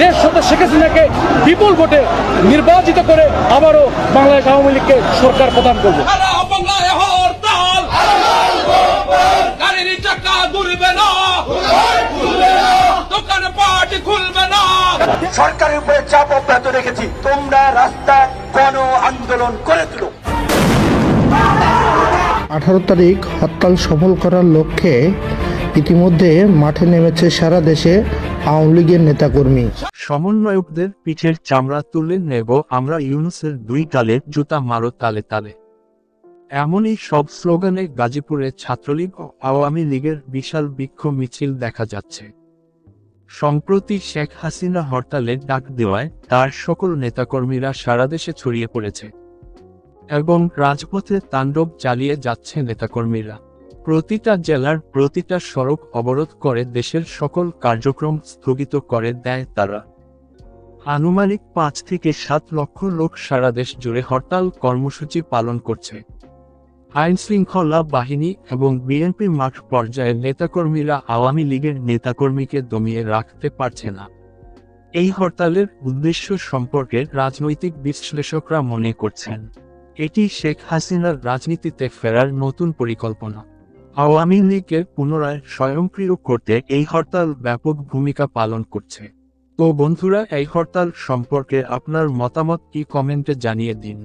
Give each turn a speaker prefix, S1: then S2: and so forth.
S1: দেশ সত্য শেখ হাসিনাকে বিপুল ভোটে নির্বাচিত করে আবারও বাংলাদেশ আওয়ামী লীগকে সরকার প্রদান করব।
S2: সারা বাংলায় হরতাল গাড়ির চাকা ঘুরবে না। দোকান পাট খুলবে না।
S3: সরকারের উপরে চাপ অব্যাহত রেখেছি। তোমরা রাস্তায় গণ আন্দোলন করে তুলো।
S4: আঠারো তারিখ হরতাল সফল করার লক্ষ্যে ইতিমধ্যে মাঠে নেমেছে সারা দেশে আওয়ামী লীগের নেতাকর্মী।
S5: সমন্বয়কদের পিঠের চামড়া তুলে নেব আমরা ইউনুসের দুই জুতা মারো তালে তালে। এমনই সব স্লোগানে গাজীপুরে ছাত্রলীগ ও আওয়ামী লীগের বিশাল বিক্ষোভ মিছিল দেখা যাচ্ছে। সম্প্রতি শেখ হাসিনা হরতালে ডাক দেওয়ায় তার সকল নেতাকর্মীরা সারা দেশে ছড়িয়ে পড়েছে। এবং রাজপথে তাণ্ডব চালিয়ে যাচ্ছে নেতাকর্মীরা। প্রতিটা জেলার প্রতিটা সড়ক অবরোধ করে দেশের সকল কার্যক্রম স্থগিত করে দেয় তারা। আনুমানিক পাঁচ থেকে সাত লক্ষ লোক সারা দেশ জুড়ে হরতাল কর্মসূচি পালন করছে। আইন শৃঙ্খলা বাহিনী এবং বিএনপি মাঠ পর্যায়ের নেতাকর্মীরা আওয়ামী লীগের নেতাকর্মীকে দমিয়ে রাখতে পারছে না। এই হরতালের উদ্দেশ্য সম্পর্কে রাজনৈতিক বিশ্লেষকরা মনে করছেন, এটি শেখ হাসিনার রাজনীতিতে ফেরার নতুন পরিকল্পনা। আওয়ামী লীগের পুনরায় স্বয়ংক্রিয় করতে এই হরতাল ব্যাপক ভূমিকা পালন করছে। তো বন্ধুরা, এই হরতাল সম্পর্কে আপনার মতামত কি কমেন্টে জানিয়ে দিন।